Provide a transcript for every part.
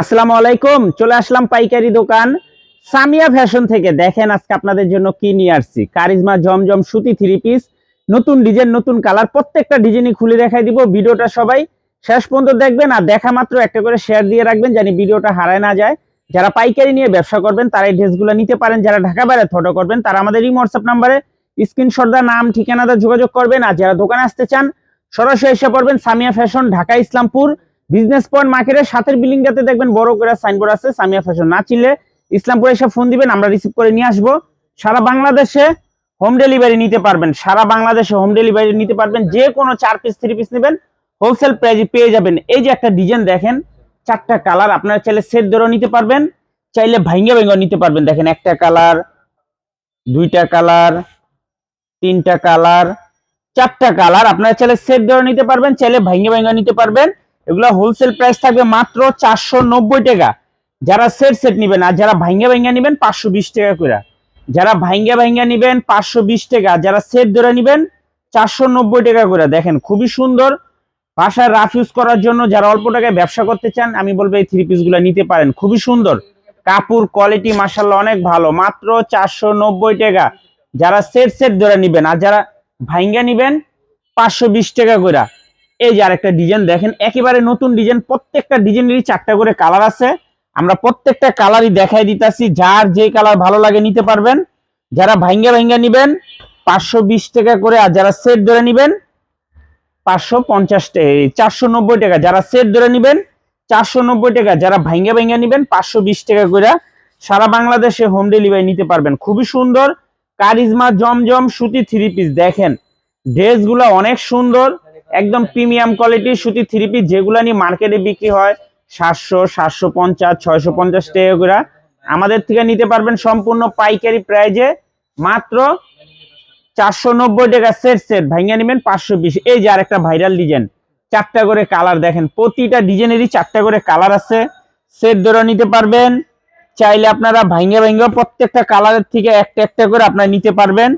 আসসালামু আলাইকুম, চলে আসলাম পাইকারি দোকান সামিয়া ফ্যাশন থেকে। দেখেন আজকে আপনাদের জন্য কি নিয়ে আসছি। কারিজমা জমজম সুতি থ্রি পিস নতুন ডিজাইন নতুন কালার প্রত্যেকটা ডিজাইনই খুলে দেখাই দিব। ভিডিওটা সবাই শেষ পর্যন্ত দেখবেন আর দেখা মাত্র একটা করে শেয়ার দিয়ে রাখবেন জানি ভিডিওটা হারায় না যায়। যারা পাইকারি নিয়ে ব্যবসা করবেন, তারা এই ড্রেসগুলো নিতে পারেন। যারা ঢাকা বাইরে ফটো করবেন, তারা আমাদের এই হোয়াটসঅ্যাপ নাম্বারে স্ক্রিনশট দা নাম ঠিকানাটা যোগাযোগ করবেন। আর যারা দোকানে আসতে চান, সরাসরি এসে পড়বেন Samia fashion, Dhaka, Islampur. Business point মার্কেটের সাথের বিল্ডিংটাতে দেখবেন বড় করে সাইনবোর্ড আছে, সামিয়া ফ্যাশন না চিনলে ইসলামপুরে এসে ফোন দিবেন, আমরা রিসিভ করে নিয়ে আসব। সারা বাংলাদেশে হোম ডেলিভারি নিতে পারবেন। সারা বাংলাদেশে হোম ডেলিভারি নিতে পারবেন। যে কোনো চার পিস থ্রি পিস নেবেন হোলসেল প্রাইজে পেয়ে যাবেন। এই যে একটা ডিজাইন দেখেন, চারটা কালার আপনারা চাইলে সেট ধরেও নিতে পারবেন, চাইলে ভাঙ্গে ভাঙ্গে নিতে পারবেন। দেখেন একটা কালার দুইটা কালার তিনটা কালার চারটা কালার আপনারা চাইলে সেট ধরে নিতে পারবেন, চাইলে ভাঙ্গে ভাঙ্গে নিতে পারবেন। এগুলো হোলসেল প্রাইস থাকবে মাত্র চারশো নব্বই টাকা। যারা সেট সেট নিবেন, আর যারা ভাঙ্গে ভাঙ্গে নিবেন, পাঁচশো বিশ টাকা করে। যারা ভাঙ্গে ভাঙ্গে নিবেন, পাঁচশো বিশ টাকা। যারা সেট ধরে নিবেন, চারশো নব্বই টাকা করে। দেখেন, খুবই সুন্দর। বাসায় রাফ ইউজ করার জন্য যারা অল্প টাকায় ব্যবসা করতে চান, আমি বলব এই থ্রি পিসগুলো নিতে পারেন। খুবই সুন্দর। কাপড় কোয়ালিটি মাসাল্লাহ অনেক ভালো। মাত্র চারশো নব্বই টাকা। যারা সেট সেট ধরে নিবেন, আর যারা ভাঙ্গা নিবেন, পাঁচশো বিশ টাকা করে। এই যে আরেকটা ডিজাইন দেখেন, একেবারে নতুন ডিজাইন প্রত্যেকটা ডিজাইনেরই চারটা করে কালার আছে। আমরা প্রত্যেকটা কালারই দেখাই দিতেছি, যার যে কালার ভালো লাগে নিতে পারবেন। যারা ভাঙ্গা ভাঙ্গা নিবেন, পাঁচশো বিশ টাকা করে, আর যারা সেট ধরে নিবেন, পাঁচশো পঞ্চাশ চারশো নব্বই টাকা। যারা সেট ধরে নিবেন, চারশো নব্বই টাকা। যারা ভাঙ্গা ভাঙ্গা নিবেন, পাঁচশো বিশ টাকা করে সারা বাংলাদেশে হোম ডেলিভারি নিতে পারবেন। খুবই সুন্দর, কারিজমা জমজম সুতি থ্রি পিস দেখেন ড্রেসগুলো অনেক সুন্দর। একদম প্রিমিয়াম কোয়ালিটির সুতি থ্রি পিস যেগুলো নিয়ে মার্কেটে বিক্রি হয়, সাতশো সাতশো পঞ্চাশ, ছয়শো পঞ্চাশ টাকা আমাদের থেকে নিতে পারবেন সম্পূর্ণ পাইকারি প্রাইজে মাত্র চারশো নব্বই টাকা সেট সেট ভাইঙ্গা নেবেন পাঁচশো বিশ। এই যে আরেকটা ভাইরাল ডিজাইন চারটা করে কালার দেখেন। প্রতিটা ডিজাইনেরই চারটা করে কালার আছে। সেট ধরে নিতে পারবেন। চাইলে আপনারা ভাইঙ্গা ভাইঙ্গা প্রত্যেকটা কালারের থেকে একটা একটা করে আপনারা নিতে পারবেন।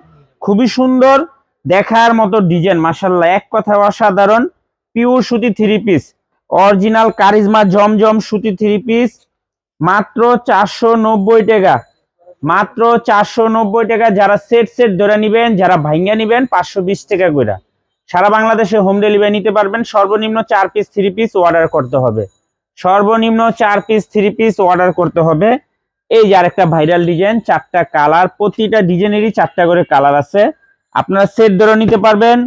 খুবই সুন্দর। দেখার মতো ডিজাইন মাসাল্লাহ এক কথা অসাধারণ পিওর সুতি three piece original Karizma Zamzam সুতি থ্রি পিস মাত্র চারশো নব্বই টাকা। মাত্র চারশো নব্বই টাকা। যারা সেট সেট ধরে নিবেন, যারা ভাইঙ্গা নিবেন, পাঁচশো বিশ টাকা করে। সারা বাংলাদেশে হোম ডেলিভারি নিতে পারবেন। সর্বনিম্ন চার পিস থ্রি পিস অর্ডার করতে হবে। সর্বনিম্ন চার পিস থ্রি পিস অর্ডার করতে হবে। এই যে আরেকটা ভাইরাল ডিজাইন চারটা কালার প্রতিটা ডিজাইনেরই চারটা করে কালার আছে। আপনারা সেট ধরে নিতে পারবেন।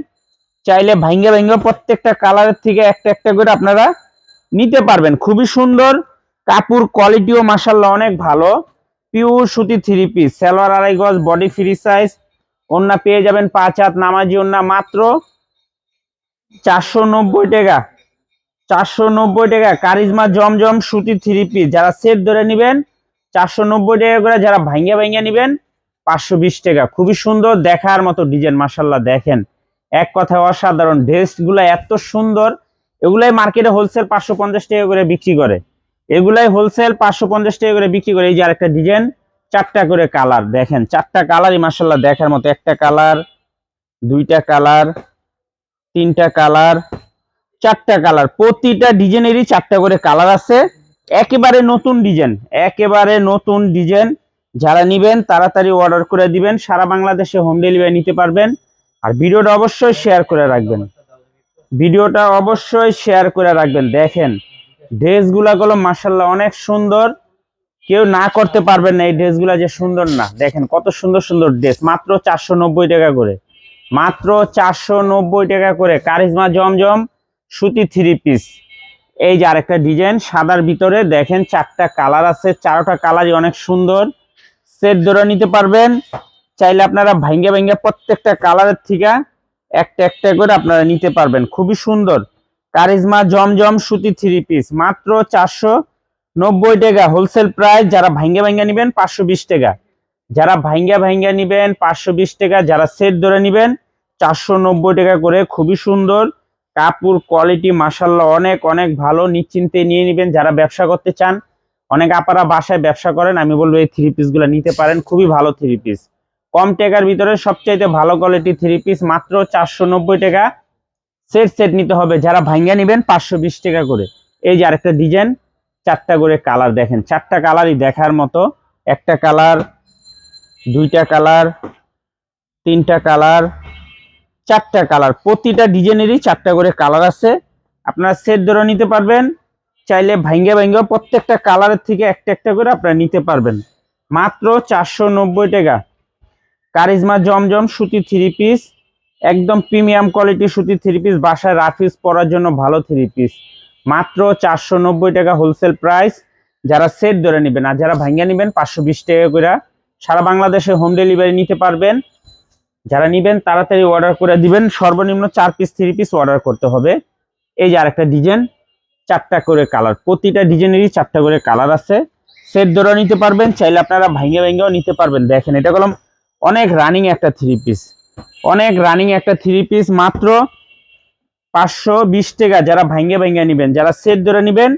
চাইলে ভাঙ্গে ভাঙ্গে প্রত্যেকটা কালারের থেকে একটা একটা করে আপনারা নিতে পারবেন। খুবই সুন্দর। কাপড় কোয়ালিটিও মাসাল্লাহ অনেক ভালো। পিওর সুতি থ্রি পিস সালোয়ার আড়াই গজ বডি ফ্রি সাইজ ওন্না পেয়ে যাবেন পাঁচ হাত নামাজি ওন্না মাত্র চারশো নব্বই টাকা। চারশো নব্বই টাকা। কারিজমা জমজম সুতি থ্রি পিস যারা সেট ধরে নেবেন, চারশো নব্বই টাকা করে যারা ভাঙ্গা ভাঙ্গা নেবেন পাঁচশো বিশ টাকা। খুবই সুন্দর দেখার মতো ডিজাইন মাসাল্লাহ দেখেন। এক কথা অসাধারণ। ড্রেসগুলো এত সুন্দর। এগুলাই মার্কেটে হোলসেল পাঁচশো পঞ্চাশ টাকা করে বিক্রি করে। এগুলাই হোলসেল পাঁচশো পঞ্চাশ টাকা করে বিক্রি করে। এই যে আরেকটা ডিজাইন, চারটা করে কালার, দেখেন। চারটা কালারই মাসাল্লাহ দেখার মতো। একটা কালার, দুইটা কালার, তিনটা কালার, চারটা কালার। প্রতিটা ডিজাইনেরই চারটা করে কালার আছে। একেবারে নতুন ডিজাইন, একেবারে নতুন ডিজাইন। যারা নিবেন, তাড়াতাড়ি অর্ডার করে দিবেন, সারা বাংলাদেশে হোম ডেলিভারি নিতে পারবেন। আর ভিডিওটা অবশ্যই শেয়ার করে রাখবেন। ভিডিওটা অবশ্যই শেয়ার করে রাখবেন। দেখেন, ড্রেসগুলা গুলো মাসাল্লাহ অনেক সুন্দর। কেউ না করতে পারবেন না এই ড্রেসগুলা যে সুন্দর না। দেখেন, কত সুন্দর সুন্দর ড্রেস। মাত্র চারশো নব্বই টাকা করে। মাত্র চারশো নব্বই টাকা করে। কারিজমা জমজম, সুতি থ্রি পিস এই যে আরেকটা ডিজাইন সাদার ভিতরে দেখেন চারটা কালার আছে। চারোটা কালারই অনেক সুন্দর। সেট ধরে নিতে পারবেন। চাইলে আপনারা ভাঙ্গে ভাঙ্গে প্রত্যেকটা কালারের থেকে একটা একটা করে আপনারা নিতে পারবেন। খুবই সুন্দর। কারিজমা জমজম সুতি থ্রি পিস মাত্র চারশো নব্বই টাকা হোলসেল প্রাইস যারা ভাঙ্গে ভাঙ্গে নেবেন, পাঁচশো বিশ টাকা। যারা ভাঙ্গা ভাঙ্গা নিবেন, পাঁচশো বিশ টাকা। যারা সেট ধরে নেবেন, চারশো নব্বই টাকা করে। খুবই সুন্দর। কাপড় কোয়ালিটি মাসাল্লাহ অনেক অনেক ভালো। নিশ্চিন্তে নিয়ে নিবেন। যারা ব্যবসা করতে চান অনেক আপারা বাসায় ব্যবসা করেন, আমি বলব এই থ্রি পিসগুলো নিতে পারেন, খুবই ভালো থ্রি পিস কম টাকার ভিতরে সবচাইতে ভালো কোয়ালিটি থ্রি পিস মাত্র চারশো নব্বই টাকা। সেট সেট নিতে হবে, যারা ভাঙ্গা নিবেন পাঁচশো বিশ টাকা করে। এই যে আরেকটা ডিজাইন চারটা করে কালার দেখেন, চারটা কালারই দেখার মতো। একটা কালার দুইটা কালার তিনটা কালার চারটা কালার প্রতিটা ডিজাইনেরই চারটা করে কালার আছে। আপনারা সেট ধরে নিতে পারবেন। চাইলে ভাঙ্গে ভাঙ্গে প্রত্যেকটা কালারের থেকে একটা একটা করে আপনারা নিতে পারবেন। মাত্র চারশো নব্বই টাকা। কারিজমা জমজম সুতি থ্রি পিস একদম প্রিমিয়াম কোয়ালিটি সুতি থ্রি পিস বাসায় রাফিস পরার জন্য ভালো থ্রি পিস মাত্র চারশো নব্বই টাকা হোলসেল প্রাইস যারা সেট ধরে নেবেন আর যারা ভাঙ্গা নেবেন, পাঁচশো বিশ টাকা করে সারা বাংলাদেশে হোম ডেলিভারি নিতে পারবেন। যারা নেবেন, তাড়াতাড়ি অর্ডার করে দিবেন। সর্বনিম্ন চার পিস থ্রি পিস অর্ডার করতে হবে। এই যে আরেকটা ডিজাইন চারটা করে কালার প্রতিটা ডিজাইনেরই চারটা করে কালার আছে। সেট ধরে নিতে পারবেন, চাইলে আপনারা ভাঙ্গে ভাঙ্গেও নিতে পারবেন। দেখেন, এটা কলম অনেক রানিং একটা থ্রি পিস অনেক রানিং একটা থ্রি পিস মাত্র পাঁচশো বিশ টাকা। যারা ভাঙ্গে ভাঙ্গে নেবেন, যারা সেট ধরে নেবেন,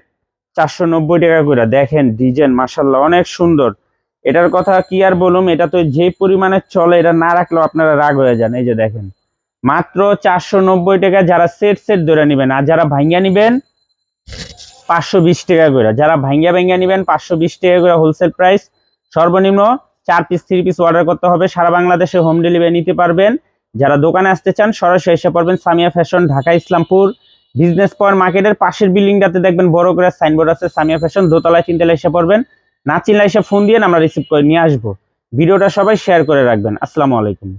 চারশো নব্বই টাকা করে। দেখেন ডিজাইন মাসাল্লাহ অনেক সুন্দর। এটার কথা কি আর বলুম, এটা তো যে পরিমাণে চলে, এটা না রাখলেও আপনারা রাগ হয়ে যান। এই যে দেখেন, মাত্র চারশো নব্বই টাকা যারা সেট সেট ধরে নেবেন। আর যারা ভাঙ্গা নেবেন পাঁচশো বিশ টাকা করে। যারা ভাঙ্গা ভাঙ্গা নেবেন, পাঁচশো বিশ টাকা করে হোলসেল প্রাইস সর্বনিম্ন চার পিস থ্রি পিস অর্ডার করতে হবে। সারা বাংলাদেশে হোম ডেলিভারি নিতে পারবেন। যারা দোকানে আসতে চান, সরাসরি এসে পড়বেন Samia fashion Dhaka, Islampur. Business point মার্কেটের পাশের বিল্ডিংটাতে দেখবেন বড় করে সাইনবোর্ড আছে, সামিয়া ফ্যাশন দোতলায়, তিনতলায় এসে পড়বেন। না চিনলে এসে ফোন দিয়ে আমরা রিসিভ করে নিয়ে আসব। ভিডিওটা সবাই শেয়ার করে রাখবেন। আসসালামু আলাইকুম।